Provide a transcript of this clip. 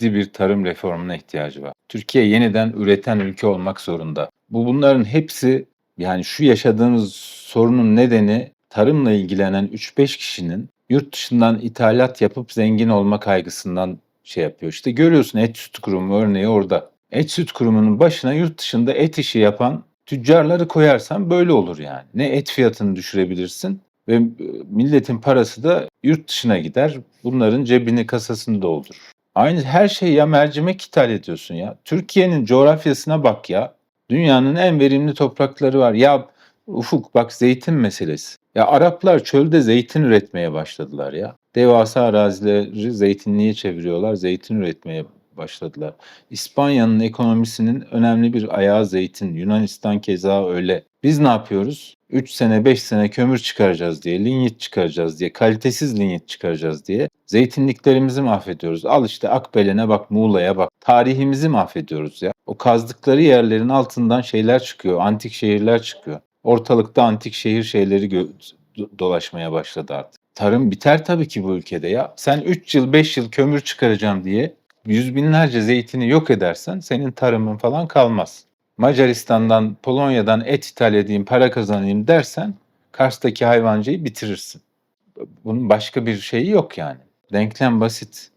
ciddi bir tarım reformuna ihtiyacı var. Türkiye yeniden üreten ülke olmak zorunda. Bu bunların hepsi yani şu yaşadığımız sorunun nedeni tarımla ilgilenen 3-5 kişinin yurt dışından ithalat yapıp zengin olma kaygısından şey yapıyor. İşte görüyorsun et süt kurumu örneği orada. Et süt kurumunun başına yurt dışında et işi yapan tüccarları koyarsan böyle olur yani. Ne et fiyatını düşürebilirsin ve e, milletin parası da yurt dışına gider. Bunların cebini kasasını doldurur. Aynı her şey ya mercimek ithal ediyorsun ya. Türkiye'nin coğrafyasına bak ya. Dünyanın en verimli toprakları var. Ya Ufuk bak zeytin meselesi. Ya Araplar çölde zeytin üretmeye başladılar ya. Devasa arazileri zeytinliğe çeviriyorlar. Zeytin üretmeye başladılar. İspanya'nın ekonomisinin önemli bir ayağı zeytin. Yunanistan keza öyle. Biz ne yapıyoruz? 3 sene 5 sene kömür çıkaracağız diye, linyit çıkaracağız diye, kalitesiz linyit çıkaracağız diye zeytinliklerimizi mahvediyoruz. Al işte Akbelen'e bak, Muğla'ya bak. Tarihimizi mahvediyoruz ya. O kazdıkları yerlerin altından şeyler çıkıyor, antik şehirler çıkıyor. Ortalıkta antik şehir şeyleri dolaşmaya başladı artık. Tarım biter tabii ki bu ülkede ya. Sen 3 yıl 5 yıl kömür çıkaracağım diye yüz binlerce zeytini yok edersen senin tarımın falan kalmaz. Macaristan'dan, Polonya'dan et ithal edeyim, para kazanayım dersen Kars'taki hayvancıyı bitirirsin. Bunun başka bir şeyi yok yani. Denklem basit.